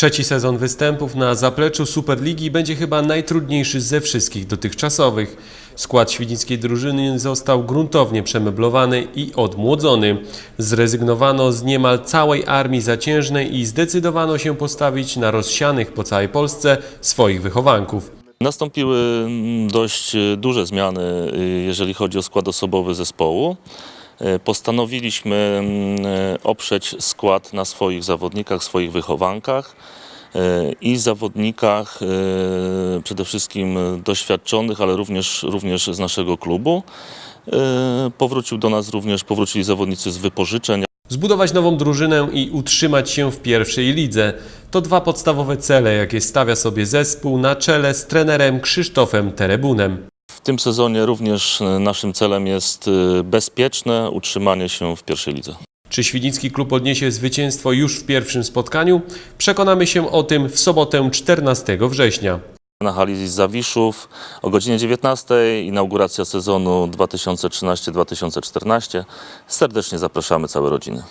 Trzeci sezon występów na zapleczu Superligi będzie chyba najtrudniejszy ze wszystkich dotychczasowych. Skład świdnickiej drużyny został gruntownie przemeblowany i odmłodzony. Zrezygnowano z niemal całej armii zaciężnej i zdecydowano się postawić na rozsianych po całej Polsce swoich wychowanków. Nastąpiły mm, dość e, duże zmiany, e, jeżeli chodzi o skład osobowy zespołu. E, Postanowiliśmy mm, e, oprzeć skład na swoich zawodnikach, swoich wychowankach e, i zawodnikach przede wszystkim doświadczonych, ale również, również z naszego klubu. Powrócił do nas również, powrócili zawodnicy z wypożyczeń. Zbudować nową drużynę i utrzymać się w pierwszej lidze. To dwa podstawowe cele, jakie stawia sobie zespół na czele z trenerem Krzysztofem Terebunem. W tym sezonie również e, naszym celem jest e, bezpieczne utrzymanie się w pierwszej lidze. Czy Świdnicki klub odniesie zwycięstwo już w pierwszym spotkaniu? Przekonamy się o tym w sobotę 14 września. Na hali z Zawiszów o godzinie 19 inauguracja sezonu 2013-2014. Serdecznie zapraszamy całe rodziny.